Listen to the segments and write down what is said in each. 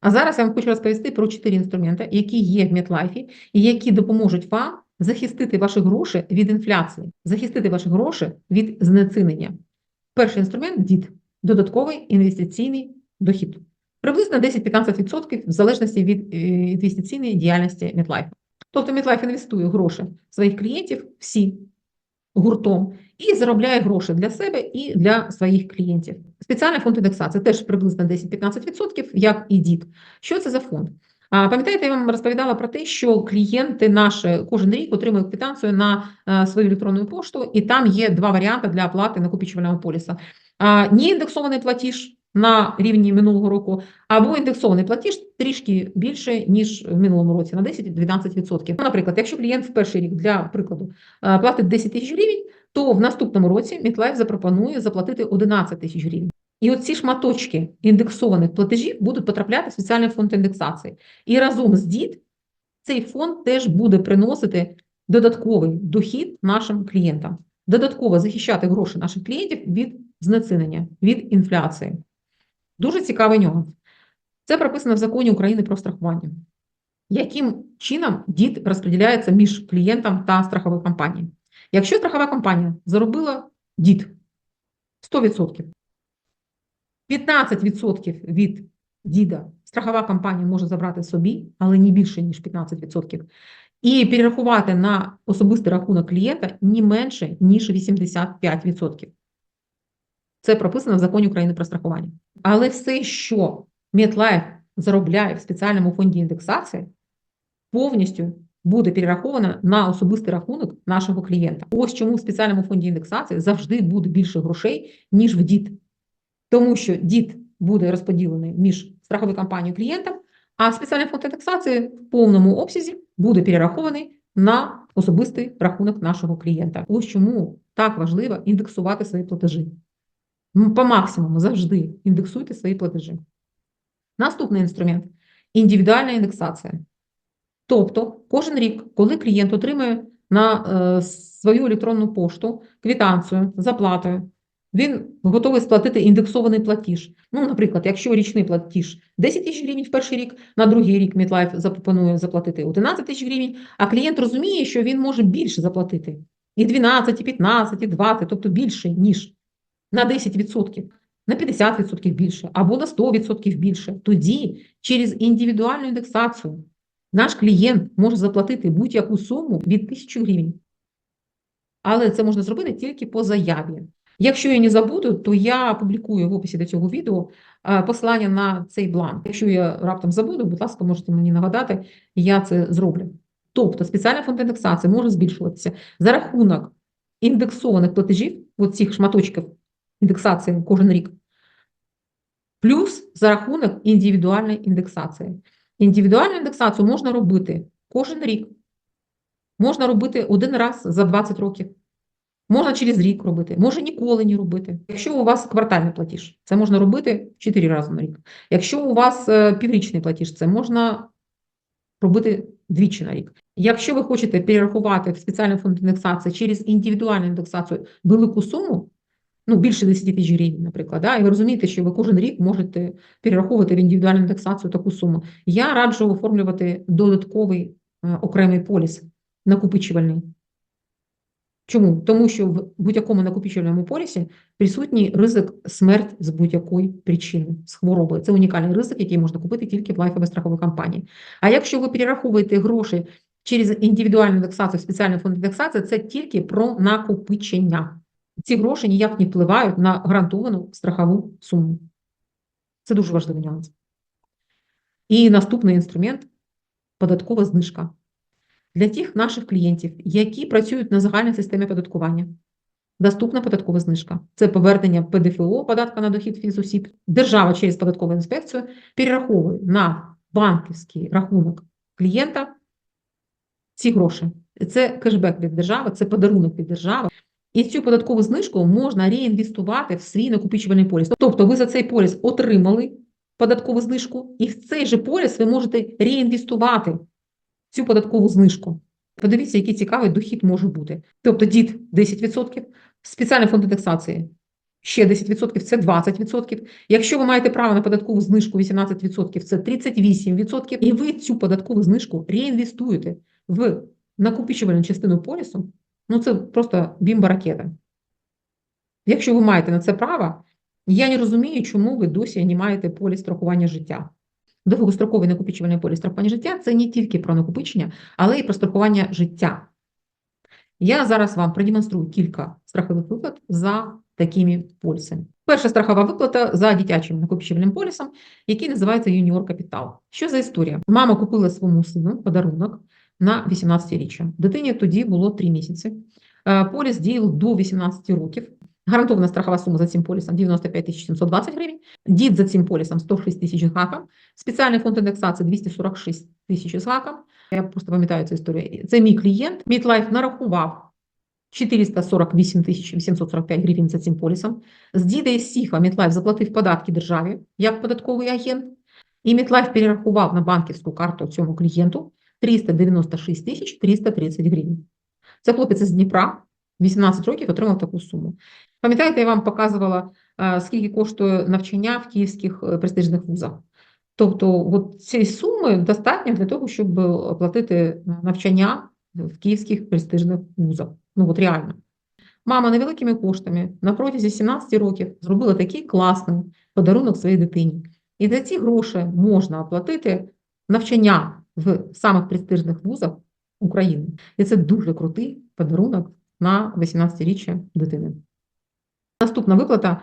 А зараз я вам хочу розповісти про чотири інструменти, які є в MetLife і які допоможуть вам захистити ваші гроші від інфляції, захистити ваші гроші від знецінення. Перший інструмент дід додатковий інвестиційний дохід. Приблизно 10-15% в залежності від е, інвестиційної діяльності MetLife. Тобто MetLife інвестує гроші своїх клієнтів всі гуртом і заробляє гроші для себе і для своїх клієнтів. Спеціальний фонд індексації теж приблизно 10-15%, як і ДІК. Що це за фонд? Пам'ятаєте, я вам розповідала про те, що клієнти наші кожен рік отримують квитанцію на е, свою електронну пошту, і там є два варіанти для оплати накопичувального поліса. ні індексований платіж на рівні минулого року, або індексований платіж трішки більше, ніж в минулому році, на 10-12%. Ну, Наприклад, якщо клієнт в перший рік, для прикладу, е, платить 10 тисяч гривень, то в наступному році MetLife запропонує заплатити 11 тисяч гривень. І оці шматочки індексованих платежів будуть потрапляти в спеціальний фонд індексації. І разом з ДІД цей фонд теж буде приносити додатковий дохід нашим клієнтам, додатково захищати гроші наших клієнтів від знецінення, від інфляції. Дуже цікавий нюанс. Це прописано в законі України про страхування. Яким чином дід розподіляється між клієнтом та страховою компанією? Якщо страхова компанія заробила дід 100%, 15% від діда страхова компанія може забрати собі, але не більше, ніж 15%, і перерахувати на особистий рахунок клієнта не менше, ніж 85%. Це прописано в законі України про страхування. Але все, що MetLife заробляє в спеціальному фонді індексації, повністю буде перераховано на особистий рахунок нашого клієнта. Ось чому в спеціальному фонді індексації завжди буде більше грошей, ніж в ДІД. Тому що ДІД буде розподілений між страховою компанією клієнтом, а спеціальний фонд індексації в повному обсязі буде перерахований на особистий рахунок нашого клієнта. Ось чому так важливо індексувати свої платежі. М, По максимуму завжди індексуйте свої платежі. Наступний інструмент індивідуальна індексація. Тобто, кожен рік, коли клієнт отримує на е, свою електронну пошту квитанцію з оплатою, він готовий сплатити індексований платіж. Ну, наприклад, якщо річний платіж 10 тисяч гривень в перший рік, на другий рік MetLife запропонує заплатити 11 тисяч гривень, а клієнт розуміє, що він може більше заплатити. І 12, і 15, і 20, тобто більше, ніж на 10%, на 50% більше, або на 100% більше. Тоді через індивідуальну індексацію наш клієнт може заплатити будь-яку суму від 1000 гривень. Але це можна зробити тільки по заяві. Якщо я не забуду, то я публікую в описі до цього відео е, посилання на цей бланк. Якщо я раптом забуду, будь ласка, можете мені нагадати, я це зроблю. Тобто спеціальний фонд індексації може збільшуватися за рахунок індексованих платежів, оцих шматочків індексації кожен рік, плюс за рахунок індивідуальної індексації. Індивідуальну індексацію можна робити кожен рік. Можна робити один раз за 20 років. Можна через рік робити, може ніколи не робити. Якщо у вас квартальний платіж, це можна робити 4 рази на рік. Якщо у вас е, піврічний платіж, це можна робити двічі на рік. Якщо ви хочете перерахувати в спеціальний фонд індексації через індивідуальну індексацію велику суму, ну більше 10 тисяч гривень, наприклад, да, і ви розумієте, що ви кожен рік можете перераховувати в індивідуальну індексацію таку суму. Я раджу оформлювати додатковий е, окремий поліс накопичувальний. Чому? Тому що в будь-якому накопичувальному полісі присутній ризик смерть з будь-якої причини, з хвороби. Це унікальний ризик, який можна купити тільки в лайфовій страховій компанії. А якщо ви перераховуєте гроші через індивідуальну індексацію, спеціальний фонд індексації, це тільки про накопичення. Ці гроші ніяк не впливають на гарантовану страхову суму. Це дуже важливий нюанс. І наступний інструмент податкова знижка для тих наших клієнтів, які працюють на загальній системі податкування. Доступна податкова знижка. Це повернення ПДФО, податка на дохід фізосіб. Держава через податкову інспекцію перераховує на банківський рахунок клієнта ці гроші. Це кешбек від держави, це подарунок від держави. І цю податкову знижку можна реінвестувати в свій накопичувальний поліс. Тобто ви за цей поліс отримали податкову знижку, і в цей же поліс ви можете реінвестувати цю податкову знижку. Подивіться, який цікавий дохід може бути. Тобто дід 10%, спеціальний фонд індексації ще 10% це 20%. Якщо ви маєте право на податкову знижку 18%, це 38%. І ви цю податкову знижку реінвестуєте в накопичувальну частину полісу, ну це просто бімба-ракета. Якщо ви маєте на це право, я не розумію, чому ви досі не маєте поліс страхування життя. Довгостроковий накопичувальний поліс страхування життя це не тільки про накопичення, але й про страхування життя. Я зараз вам продемонструю кілька страхових виплат за такими полісами. Перша страхова виплата за дитячим накопичувальним полісом, який називається Юніор Капітал. Що за історія? Мама купила своєму сину подарунок на 18-річчя. Дитині тоді було 3 місяці. Е, Поліс діяв до 18 років. Гарантована страхова сума за цим полісом 95 тисяч 720 гривень. Дід за цим полісом 106 тисяч з гаком. Спеціальний фонд індексації 246 тисяч з гаком. Я просто пам'ятаю цю історію. Це мій клієнт. Мітлайф нарахував 448 тисяч 845 гривень за цим полісом. З діда і з Сіха Мітлайф заплатив податки державі як податковий агент. І Мітлайф перерахував на банківську карту цьому клієнту 396 тисяч 330 гривень. Це хлопець з Дніпра, 18 років отримав таку суму. Пам'ятаєте, я вам показувала, скільки коштує навчання в київських е, престижних вузах. Тобто, от цієї суми достатньо для того, щоб оплатити навчання в київських престижних вузах. Ну от реально. Мама невеликими коштами на протязі 17 років зробила такий класний подарунок своїй дитині. І за ці гроші можна оплатити навчання в самих престижних вузах України. І це дуже крутий подарунок на 18-річчя дитини. Наступна виплата.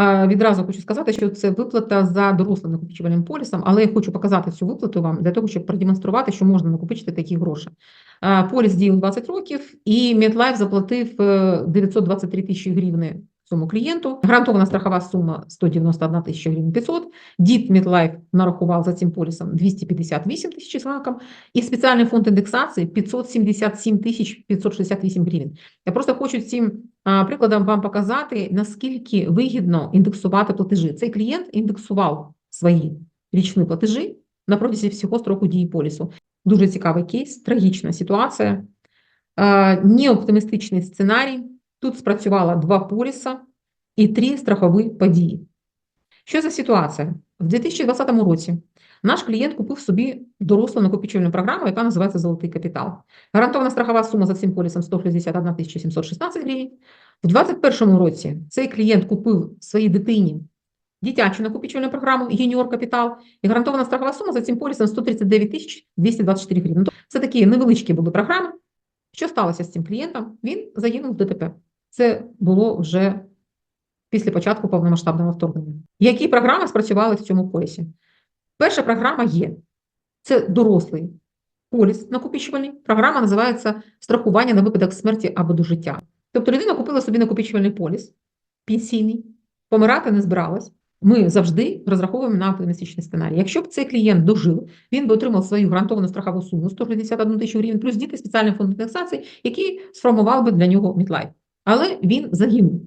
е, Відразу хочу сказати, що це виплата за дорослим накопичувальним полісом, але я хочу показати цю виплату вам для того, щоб продемонструвати, що можна накопичити такі гроші. Е, Поліс діяв 20 років, і MetLife заплатив е, 923 тисячі гривень цьому клієнту. Гарантована страхова сума 191 тисяча гривень 500. Дід MetLife нарахував за цим полісом 258 тисяч з. І спеціальний фонд індексації 577 тисяч 568 гривень. Я просто хочу цим прикладом вам показати, наскільки вигідно індексувати платежі. Цей клієнт індексував свої річні платежі на протязі всього строку дії полісу. Дуже цікавий кейс, трагічна ситуація, неоптимістичний сценарій. Тут спрацювало два поліса і три страхові події. Що за ситуація? В 2020 році наш клієнт купив собі дорослу накопичувальну програму, яка називається Золотий капітал. Гарантована страхова сума за цим полісом 161 716 гривень. В 2021 році цей клієнт купив своїй дитині дитячу накопичувальну програму Юніор Капітал і гарантована страхова сума за цим полісом 139 224 гривень. Це такі невеличкі були програми. Що сталося з цим клієнтом? Він загинув в ДТП. Це було вже після початку повномасштабного вторгнення. Які програми спрацювали в цьому полісі? Перша програма є. Це дорослий поліс накопичувальний. Програма називається страхування на випадок смерті або до життя. Тобто людина купила собі накопичувальний поліс пенсійний, помирати не збиралась. Ми завжди розраховуємо на оптимістичний сценарій. Якщо б цей клієнт дожив, він би отримав свою гарантовану страхову суму 161 тисячу гривень, плюс діти спеціальний фонд індексації, який сформував би для нього Мітлайф. Але він загинув.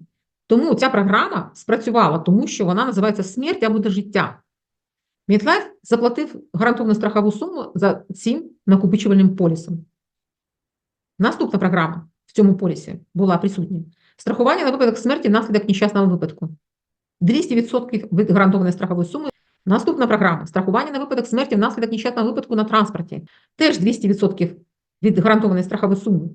Тому ця програма спрацювала, тому що вона називається смерть або життя. Мітлайф заплатив гарантовану страхову суму за цим накопичувальним полісом. Наступна програма в цьому полісі була присутня. Страхування на випадок смерті внаслідок нещасного випадку. 200% від гарантованої страхової суми. Наступна програма страхування на випадок смерті внаслідок нещасного випадку на транспорті. Теж 200% від гарантованої страхової суми.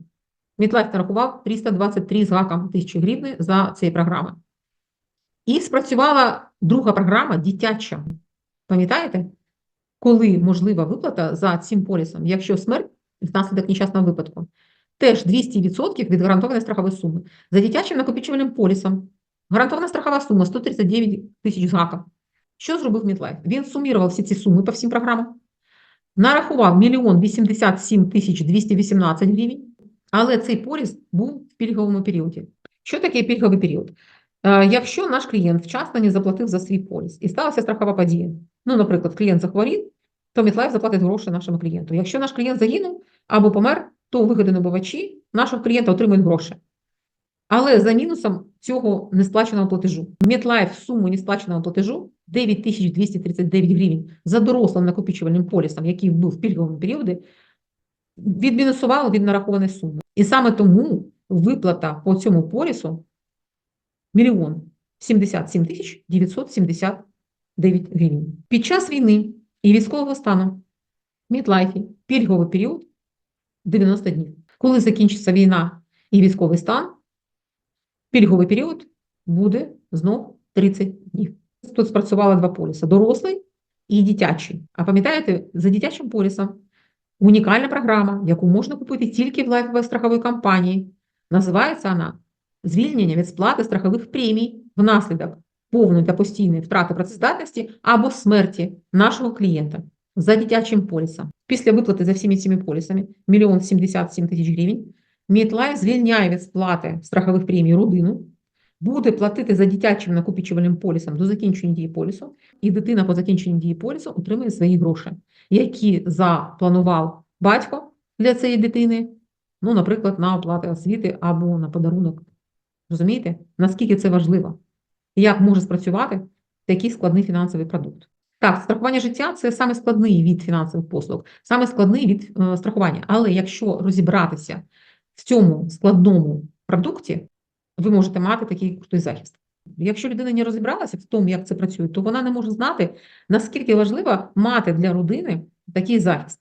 Мітлайф нарахував 323 з гаком тисячі гривень за цієї програми. І спрацювала друга програма дитяча. Пам'ятаєте? Коли можлива виплата за цим полісом, якщо смерть внаслідок нещасного випадку, теж 200% від гарантованої страхової суми. За дитячим накопичувальним полісом гарантована страхова сума 139 тисяч з гаком. Що зробив Мітлайф? Він сумірував всі ці суми по всім програмам, нарахував 1 87 тисяч 218 гривень, але цей поліс був в пільговому періоді. Що таке пільговий період? Е, Якщо наш клієнт вчасно не заплатив за свій поліс і сталася страхова подія, ну, наприклад, клієнт захворів, то Мітлайф заплатить гроші нашому клієнту. Якщо наш клієнт загинув або помер, то вигоди набувачі нашого клієнта отримують гроші. Але за мінусом цього несплаченого платежу. Мітлайф суму несплаченого платежу 9239 гривень за дорослим накопичувальним полісом, який був в пільговому періоді, відмінусувало від нарахованої суми. І саме тому виплата по цьому полісу мільйон 77 тисяч 979 гривень. Під час війни і військового стану Мідлайфі пільговий період 90 днів. Коли закінчиться війна і військовий стан, пільговий період буде знов 30 днів. Тут спрацювали два поліси: дорослий і дитячий. А пам'ятаєте, за дитячим полісом унікальна програма, яку можна купити тільки в лайфовій страховій компанії. Називається вона звільнення від сплати страхових премій внаслідок повної та постійної втрати працездатності або смерті нашого клієнта за дитячим полісом. Після виплати за всіми цими полісами 1 77 тисяч гривень Мітлайф звільняє від сплати страхових премій родину, буде платити за дитячим накопичувальним полісом до закінчення дії полісу, і дитина по закінченню дії полісу отримує свої гроші, які запланував батько для цієї дитини, ну, наприклад, на оплату освіти або на подарунок. Розумієте, наскільки це важливо? Як може спрацювати такий складний фінансовий продукт? Так, страхування життя це саме складний від фінансових послуг, саме складний від е, страхування. Але якщо розібратися в цьому складному продукті, ви можете мати такий крутий захист. Якщо людина не розібралася в тому, як це працює, то вона не може знати, наскільки важливо мати для родини такий захист.